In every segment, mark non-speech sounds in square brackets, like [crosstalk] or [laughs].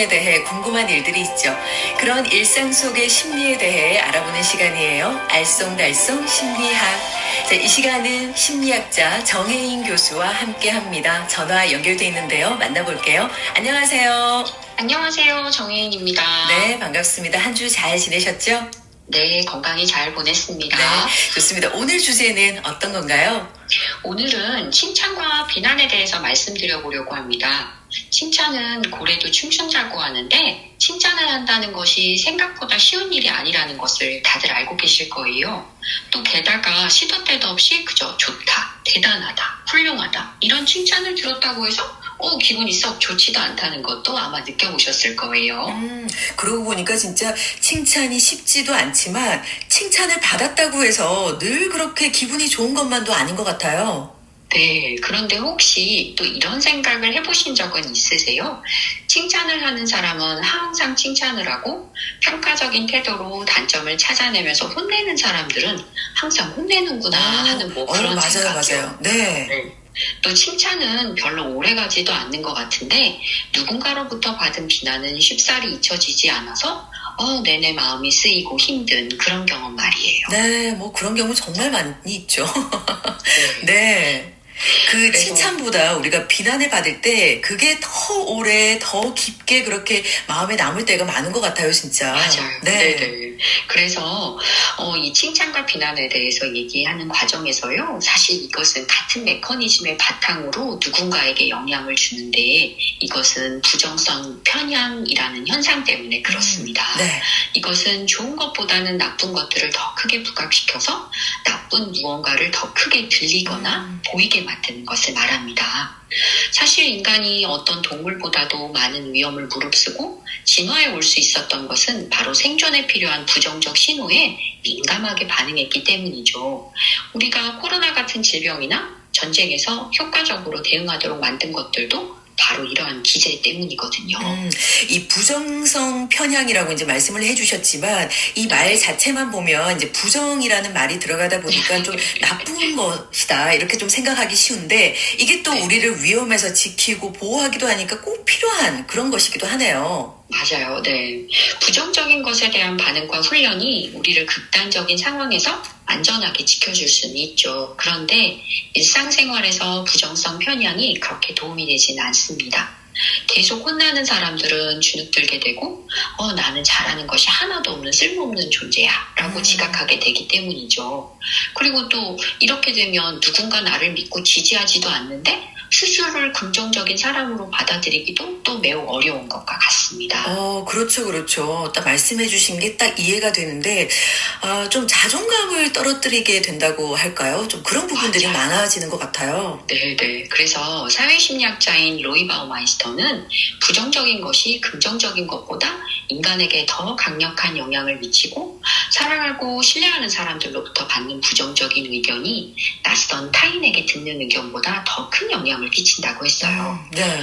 부정에 대해 궁금한 일들이 있죠. 그런 일상 속의 심리에 대해 알아보는 시간이에요. 알쏭달쏭 심리학. 자, 이 시간은 심리학자 정혜인 교수와 함께 합니다. 전화 연결돼 있는데요. 만나볼게요. 안녕하세요. 안녕하세요. 정혜인입니다. 네, 반갑습니다. 한 주 잘 지내셨죠? 네, 건강히 잘 보냈습니다. 네, 좋습니다. 오늘 주제는 어떤 건가요? 오늘은 칭찬과 비난에 대해서 말씀드려 보려고 합니다. 칭찬은 고래도 춤춘 자고 하는데 칭찬을 한다는 것이 생각보다 쉬운 일이 아니라는 것을 다들 알고 계실 거예요. 또 게다가 시도 때도 없이 그저 좋다, 대단하다, 훌륭하다 이런 칭찬을 들었다고 해서 어, 기분이 썩 좋지도 않다는 것도 아마 느껴보셨을 거예요. 음, 그러고 보니까 진짜 칭찬이 쉽지도 않지만 칭찬을 받았다고 해서 늘 그렇게 기분이 좋은 것만도 아닌 것 같아요. 네, 그런데 혹시 또 이런 생각을 해보신 적은 있으세요? 칭찬을 하는 사람은 항상 칭찬을 하고 평가적인 태도로 단점을 찾아내면서 혼내는 사람들은 항상 혼내는구나 하는 뭐 어, 그런 맞아요, 생각이요. 맞아요. 네. 네. 또 칭찬은 별로 오래 가지도 않는 것 같은데 누군가로부터 받은 비난은 쉽사리 잊혀지지 않아서 어, 내내 마음이 쓰이고 힘든 그런 경험 말이에요. 네, 뭐 그런 경우 정말 많이 있죠. [laughs] 네. 그 그래서- 칭찬보다 우리가 비난을 받을 때 그게 더 오래, 더 깊게 그렇게 마음에 남을 때가 많은 것 같아요, 진짜. 맞아요. 네. 네. 네 그래서 어, 이 칭찬과 비난에 대해서 얘기하는 과정에서요. 사실 이것은 같은 메커니즘의 바탕으로 누군가에게 영향을 주는데 이것은 부정성 편향이라는 현상 때문에 그렇습니다. 네. 이것은 좋은 것보다는 나쁜 것들을 더 크게 부각시켜서 나쁜 무언가를 더 크게 들리거나 음. 보이게 만드는 것을 말합니다. 사실 인간이 어떤 동물보다도 많은 위험을 무릅쓰고 진화해 올 수 있었던 것은 바로 생존에 필요한 부정적 신호에 민감하게 반응했기 때문이죠. 우리가 코로나 같은 질병이나 전쟁에서 효과적으로 대응하도록 만든 것들도 바로 이러한 기제 때문이거든요. 음, 이 부정성 편향이라고 이제 말씀을 해주셨지만 이 말 자체만 보면 이제 부정이라는 말이 들어가다 보니까 좀 [laughs] 나쁜 것이다 이렇게 좀 생각하기 쉬운데 이게 또 네. 우리를 위험에서 지키고 보호하기도 하니까 꼭 필요한 그런 것이기도 하네요. 맞아요. 네. 부정적인 것에 대한 반응과 훈련이 우리를 극단적인 상황에서 안전하게 지켜줄 수는 있죠. 그런데 일상생활에서 부정성 편향이 그렇게 도움이 되지는 않습니다. 계속 혼나는 사람들은 주눅들게 되고, 어, 나는 잘하는 것이 하나도 없는 쓸모없는 존재야. 라고 음. 지각하게 되기 때문이죠. 그리고 또 이렇게 되면 누군가 나를 믿고 지지하지도 않는데, 스스로를 긍정적인 사람으로 받아들이기도 또 매우 어려운 것과 같습니다. 어, 그렇죠, 그렇죠. 딱 말씀해 주신 게 딱 이해가 되는데, 아, 좀 자존감을 떨어뜨리게 된다고 할까요? 좀 그런 부분들이 맞아요. 많아지는 것 같아요. 네네. 그래서 사회심리학자인 로이 바우마이스터는 부정적인 것이 긍정적인 것보다 인간에게 더 강력한 영향을 미치고 사랑하고 신뢰하는 사람들로부터 받는 부정적인 의견이 낯선 타인에게 듣는 의견보다 더 큰 영향을 끼친다고 했어요. 음, 네.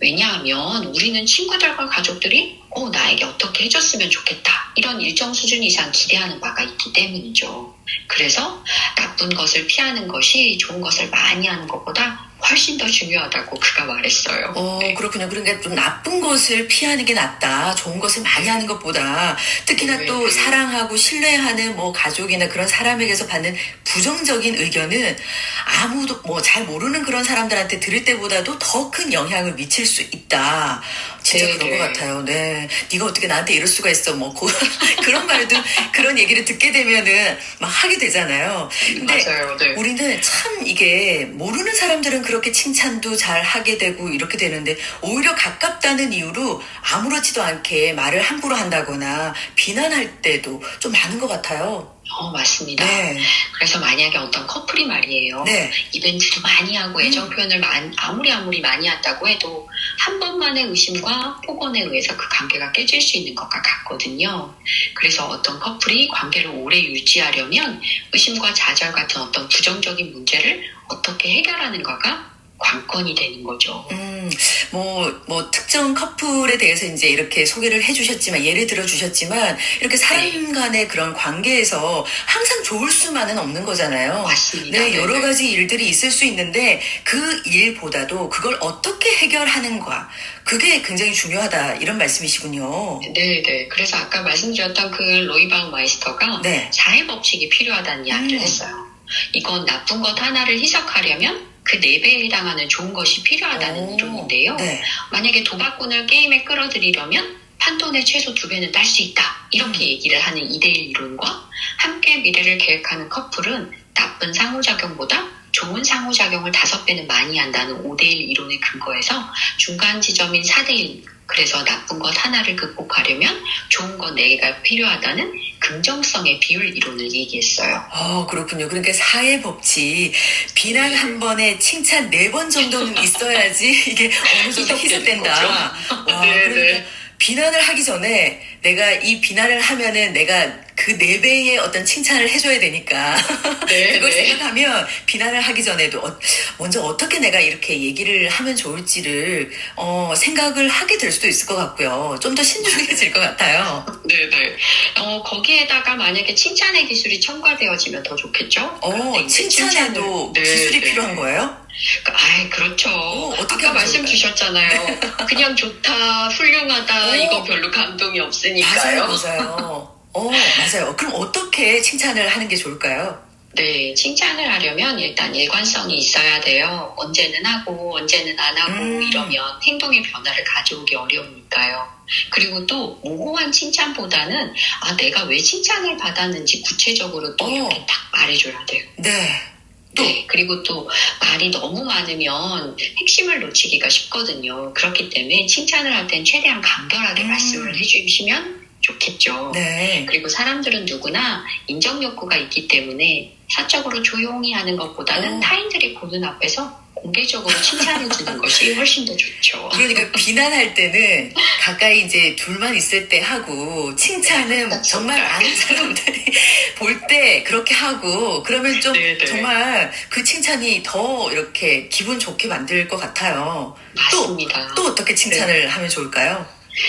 왜냐하면 우리는 친구들과 가족들이 어, 나에게 어떻게 해줬으면 좋겠다. 이런 일정 수준 이상 기대하는 바가 있기 때문이죠. 그래서 나쁜 것을 피하는 것이 좋은 것을 많이 하는 것보다 훨씬 더 중요하다고 그가 말했어요. 어, 네. 그렇군요. 그러니까 좀 나쁜 것을 피하는 게 낫다. 좋은 것을 많이 하는 것보다 특히나 네, 또 네. 사랑하고 신뢰하는 뭐 가족이나 그런 사람에게서 받는 부정적인 의견은 아무도 뭐 잘 모르는 그런 사람들한테 들을 때보다도 더 큰 영향을 미칠 수 있다. 진짜 네, 그런 네. 것 같아요. 네. 네가 어떻게 나한테 이럴 수가 있어. 뭐 고- [laughs] 그런 말도 그런 얘기를 듣게 되면은 막 하게 되잖아요. 근데 맞아요. 네. 우리는 참 이게 모르는 사람들은 그렇게 칭찬도 잘 하게 되고 이렇게 되는데 오히려 가깝다는 이유로 아무렇지도 않게 말을 함부로 한다거나 비난할 때도 좀 많은 것 같아요. 어, 맞습니다. 네. 그래서 만약에 어떤 커플이 말이에요. 네. 이벤트도 많이 하고 애정 표현을 많이- 아무리 아무리 많이 한다고 해도 한 번만의 의심과 폭언에 의해서 그 관계가 깨질 수 있는 것과 같거든요. 그래서 어떤 커플이 관계를 오래 유지하려면 의심과 좌절 같은 어떤 부정적인 문제를 어떻게 해결하는 가가 관건이 되는 거죠. 음, 뭐, 뭐, 특정 커플에 대해서 이제 이렇게 소개를 해주셨지만, 예를 들어 주셨지만, 이렇게 사람 간의 그런 관계에서 항상 좋을 수만은 없는 거잖아요. 맞습니다. 네, 여러. 가지 일들이 있을 수 있는데, 그 일보다도 그걸 어떻게 해결하는가, 그게 굉장히 중요하다, 이런 말씀이시군요. 네, 네. 그래서 아까 말씀드렸던 그 로이바우 마이스터가 네. 사회 법칙이 필요하다는 이야기를 음. 했어요. 이건 나쁜 것 하나를 희석하려면 그네 배에 해당하는 좋은 것이 필요하다는 오, 이론인데요. 네. 만약에 도박꾼을 게임에 끌어들이려면 판돈의 최소 두 배는 딸 수 있다. 이렇게 음. 얘기를 하는 이데일 이론과 함께 미래를 계획하는 커플은 나쁜 상호작용보다 좋은 상호작용을 다섯 배는 많이 한다는 5대1 이론에 근거해서 중간 지점인 4대1 그래서 나쁜 것 하나를 극복하려면 좋은 것 4개가 필요하다는 긍정성의 비율 이론을 얘기했어요. 어, 그렇군요. 그러니까 사회 법칙, 비난 한 번에 칭찬 네 번 정도는 [laughs] 있어야지 이게 어느 정도 희석된다. 와, [laughs] 네, 그러니까 네. 비난을 하기 전에 내가 이 비난을 하면은 내가 그 네 배의 어떤 칭찬을 해줘야 되니까 [laughs] 네, 그걸 네. 생각하면 비난을 하기 전에도 어- 먼저 어떻게 내가 이렇게 얘기를 하면 좋을지를 어, 생각을 하게 될 수도 있을 것 같고요. 좀 더 신중해질 것 같아요. 네네. [laughs] 어, 거기에다가 만약에 칭찬의 기술이 첨가되어지면 더 좋겠죠? 어, 칭찬에도 칭찬을- 네, 기술이 네. 필요한 거예요? 아이, 그렇죠. 어떻게 아까 하면 말씀? 주셨잖아요. 그냥 좋다, 훌륭하다, 오. 이거 별로 감동이 없으니까요. 맞아요, 맞아요. 어, 맞아요. 그럼 어떻게 칭찬을 하는 게 좋을까요? 네, 칭찬을 하려면 일단 일관성이 있어야 돼요. 언제는 하고, 언제는 안 하고, 음. 이러면 행동의 변화를 가져오기 어려우니까요. 그리고 또, 모호한 칭찬보다는, 아, 내가 왜 칭찬을 받았는지 구체적으로 또 어. 이렇게 딱 말해줘야 돼요. 네. 또, 네, 그리고 또 말이 너무 많으면 핵심을 놓치기가 쉽거든요. 그렇기 때문에 칭찬을 할 땐 최대한 간결하게 음. 말씀을 해주시면 좋겠죠. 네. 그리고 사람들은 누구나 인정 욕구가 있기 때문에 사적으로 조용히 하는 것보다는 어. 타인들이 보는 앞에서 공개적으로 칭찬해 주는 [laughs] 것이 훨씬 더 좋죠. 그러니까 비난할 때는 가까이 이제 둘만 있을 때 하고 칭찬은 네, 정말 아는 사람들이 [laughs] 볼 때 그렇게 하고 그러면 좀 네, 네. 정말 그 칭찬이 더 이렇게 기분 좋게 만들 것 같아요. 맞습니다. 또 어떻게 칭찬을 하면 좋을까요?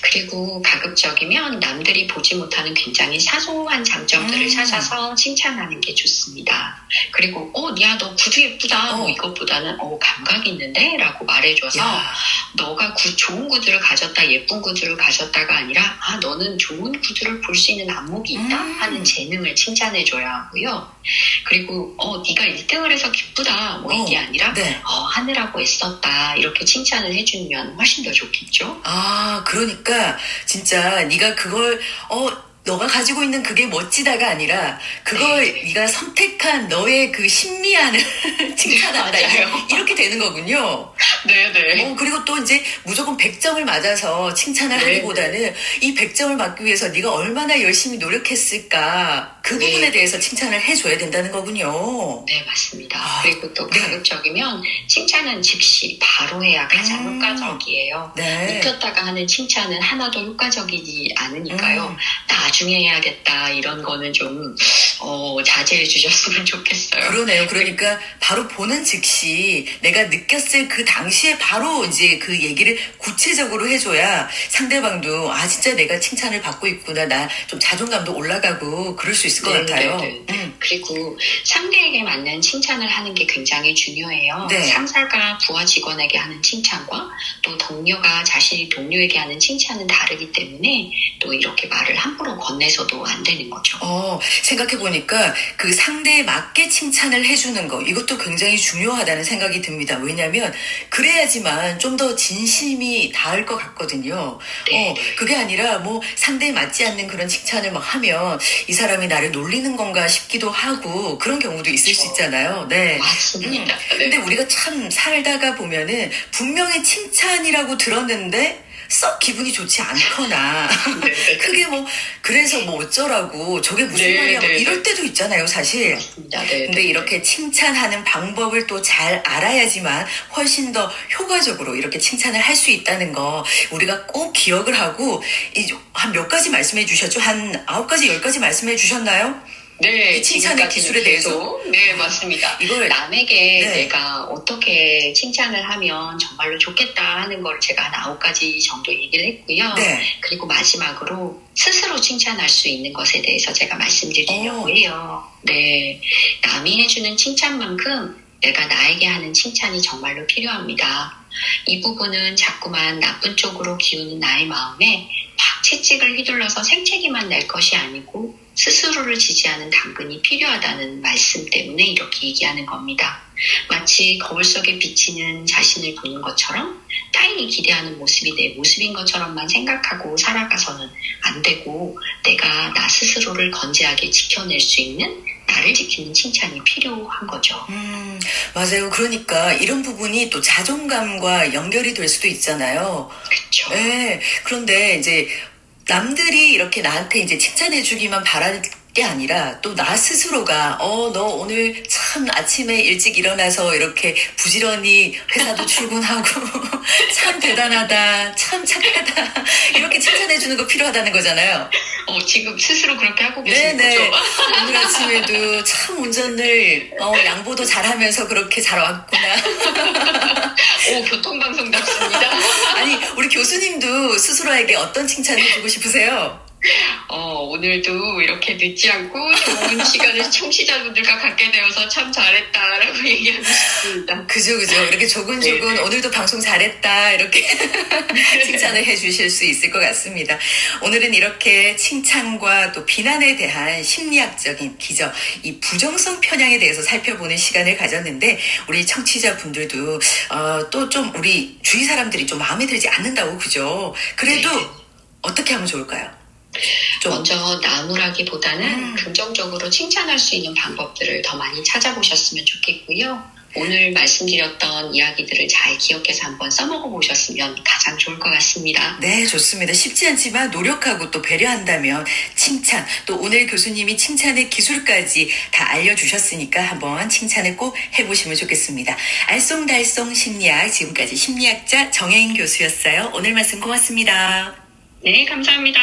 그리고 가급적이면 남들이 보지 못하는 굉장히 사소한 장점들을 음. 찾아서 칭찬하는 게 좋습니다. 그리고 어, 야, 너 구두 예쁘다. 뭐 어. 이것보다는 어, 감각 있는데? 라고 말해줘서 야, 너가 구- 좋은 구두를 가졌다, 예쁜 구두를 가졌다가 아니라 아, 너는 좋은 구두를 볼 수 있는 안목이 있다 음. 하는 재능을 칭찬해줘야 하고요. 그리고 어, 네가 1등을 해서 기쁘다. 뭐 이게 어. 아니라 네. 어, 하느라고 애썼다. 이렇게 칭찬을 해주면 훨씬 더 좋겠죠. 아, 그 러니까 진짜 네가 그걸 어 너가 가지고 있는 그게 멋지다가 아니라 그걸 네. 네가 선택한 너의 그 심리안을 [laughs] 칭찬한다 맞아요. 이렇게 되는 거군요. 네네. 어, 그리고 또 이제 무조건 100점을 맞아서 칭찬을 네, 하기보다는 이 100점을 맞기 위해서 네가 얼마나 열심히 노력했을까 그 네. 부분에 대해서 칭찬을 해줘야 된다는 거군요. 네, 맞습니다. 아, 그리고 또 네. 가급적이면 칭찬은 즉시 바로 해야 가장 음. 효과적이에요. 네. 묵혔다가 하는 칭찬은 하나도 효과적이지 않으니까요. 음. 나중에 해야겠다 이런 거는 좀 어, 자제해 주셨으면 좋겠어요. 그러네요. 그러니까 바로 보는 즉시 내가 느꼈을 그 당시에 바로 이제 그 얘기를 구체적으로 해줘야 상대방도 아 진짜 내가 칭찬을 받고 있구나 나 좀 자존감도 올라가고 그럴 수 있을 것 네, 같아요. 네, 네. 음. 그리고 상대에게 맞는 칭찬을 하는 게 굉장히 중요해요. 네. 상사가 부하 직원에게 하는 칭찬과 또 동료가 자신이 동료에게 하는 칭찬은 다르기 때문에 또 이렇게 말을 함부로 건네서도 안 되는 거죠. 어, 생각해 보니까 그 상대에 맞게 칭찬을 해주는 거, 이것도 굉장히 중요하다는 생각이 듭니다. 왜냐면, 그래야지만 좀 더 진심이 닿을 것 같거든요. 네, 어, 네. 그게 아니라 뭐 상대에 맞지 않는 그런 칭찬을 막 하면 이 사람이 나를 놀리는 건가 싶기도 하고 그런 경우도 있을 수 그렇죠. 있잖아요. 네. 맞습니다. 네. 근데 우리가 참 살다가 보면은 분명히 칭찬이라고 들었는데 썩 기분이 좋지 않거나 [laughs] 네, 네. 크게 뭐 그래서 뭐 어쩌라고 저게 무슨 네, 말이야 뭐 네, 이럴 네. 때도 있잖아요 사실 맞습니다. 네, 근데 네. 이렇게 칭찬하는 방법을 또 잘 알아야지만 훨씬 더 효과적으로 이렇게 칭찬을 할 수 있다는 거 우리가 꼭 기억을 하고 한 몇 가지 말씀해 주셨죠 한 아홉 가지 열 가지 말씀해 주셨나요? 네, 이 칭찬의 기술에 대해서? 네, 맞습니다. 이걸 남에게 네. 내가 어떻게 칭찬을 하면 정말로 좋겠다 하는 걸 제가 한 아홉 가지 정도 얘기를 했고요. 네. 그리고 마지막으로 스스로 칭찬할 수 있는 것에 대해서 제가 말씀드리려고 오. 해요. 네. 남이 해주는 칭찬만큼 내가 나에게 하는 칭찬이 정말로 필요합니다. 이 부분은 자꾸만 나쁜 쪽으로 기우는 나의 마음에 막 채찍을 휘둘러서 생채기만 낼 것이 아니고 스스로를 지지하는 당근이 필요하다는 말씀 때문에 이렇게 얘기하는 겁니다. 마치 거울 속에 비치는 자신을 보는 것처럼 타인이 기대하는 모습이 내 모습인 것처럼만 생각하고 살아가서는 안 되고 내가 나 스스로를 건재하게 지켜낼 수 있는 나를 지키는 칭찬이 필요한 거죠. 음, 맞아요. 그러니까 이런 부분이 또 자존감과 연결이 될 수도 있잖아요. 그렇죠. 네. 그런데 이제 남들이 이렇게 나한테 이제 칭찬해주기만 바라는 게 아니라 또 나 스스로가 어 너 오늘 참 아침에 일찍 일어나서 이렇게 부지런히 회사도 [laughs] 출근하고 [laughs] 참 대단하다 참 착하다 이렇게 칭찬해 주는 거 필요하다는 거잖아요. 어, 지금 스스로 그렇게 하고 계신 네네. 거죠? 오늘 아침에도 참 운전을 어, 양보도 잘하면서 그렇게 잘 왔구나. [laughs] 오, 교통방송답습니다. 아니 우리 교수님도 스스로에게 어떤 칭찬을 해주고 싶으세요? 어, 오늘도 이렇게 늦지 않고 좋은 시간을 청취자분들과 갖게 되어서 참 잘했다라고 [laughs] 얘기하고 싶습니다. 그죠, 그죠. 이렇게 조근조근 네네. 오늘도 방송 잘했다. 이렇게 [laughs] 칭찬을 해 주실 수 있을 것 같습니다. 오늘은 이렇게 칭찬과 또 비난에 대한 심리학적인 기저, 이 부정성 편향에 대해서 살펴보는 시간을 가졌는데, 우리 청취자분들도, 어, 또 좀 우리 주위 사람들이 좀 마음에 들지 않는다고, 그죠? 그래도 네네. 어떻게 하면 좋을까요? 좀, 먼저 나무라기보다는 음. 긍정적으로 칭찬할 수 있는 방법들을 더 많이 찾아보셨으면 좋겠고요. 오늘 말씀드렸던 이야기들을 잘 기억해서 한번 써먹어 보셨으면 가장 좋을 것 같습니다. 네, 좋습니다. 쉽지 않지만 노력하고 또 배려한다면 칭찬, 또 오늘 교수님이 칭찬의 기술까지 다 알려주셨으니까 한번 칭찬을 꼭 해보시면 좋겠습니다. 알쏭달쏭 심리학, 지금까지 심리학자 정혜인 교수였어요. 오늘 말씀 고맙습니다. 네, 감사합니다.